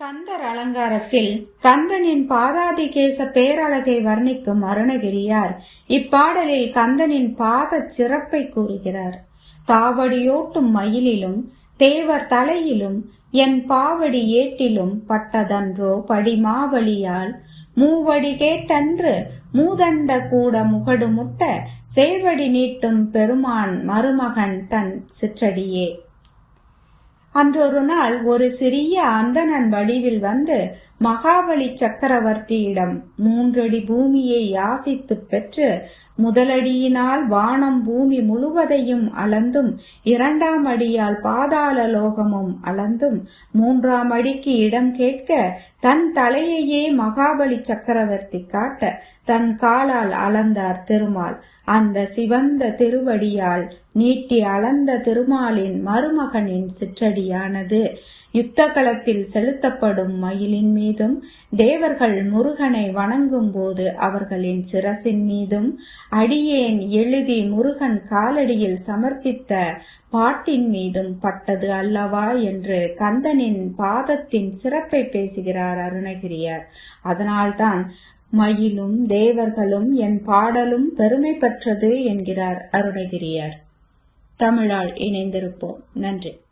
கந்தர் அலங்காரத்தில் கந்தனின் பாதாதிகேச பேரழகை வர்ணிக்கும் அருணகிரியார் இப்பாடலில் கந்தனின் பாதச் சிறப்பை கூறுகிறார். தாவடியோட்டும் மயிலிலும் தேவர் தலையிலும் என் பாவடி ஏட்டிலும் பட்டதன்றோ படிமாவளியால் மூவடி கேட்டன்று மூதண்ட கூட முகடு முட்ட சேவடி நீட்டும் பெருமான் மருமகன் தன் சிற்றடியே. அன்றொரு நாள் ஒரு சிறிய அந்தணன் வடிவில் வந்து மகாபலி சக்கரவர்த்தியிடம் மூன்றடி பூமியை யாசித்துப் பெற்று முதலடியினால் வானம் பூமி முழுவதையும் அளந்தும் இரண்டாம் அடியால் பாதாள லோகமும் அளந்தும் மூன்றாம் அடிக்கு இடம் கேட்க தன் தலையையே மகாபலி சக்கரவர்த்தி காட்ட தன் காலால் அளந்தார் திருமால். அந்த சிவந்த திருவடியால் நீட்டி அளந்த திருமாலின் மருமகனின் சிற்றடியானது. யுத்த களத்தில் செலுத்தப்படும் மயிலின் மீதும் தேவர்கள் முருகனை வணங்கும் போது அவர்களின் சிரசின் மீதும் அடியேன் எழுதி முருகன் காலடியில் சமர்ப்பித்த பாட்டின் மீதும் பட்டது அல்லவா என்று கந்தனின் பாதத்தின் சிறப்பை பேசுகிறார் அருணகிரியார். அதனால்தான் மயிலும் தேவர்களும் என் பாடலும் பெருமை பெற்றது என்கிறார் அருணகிரியார். தமிழால் இணைந்திருப்போம். நன்றி.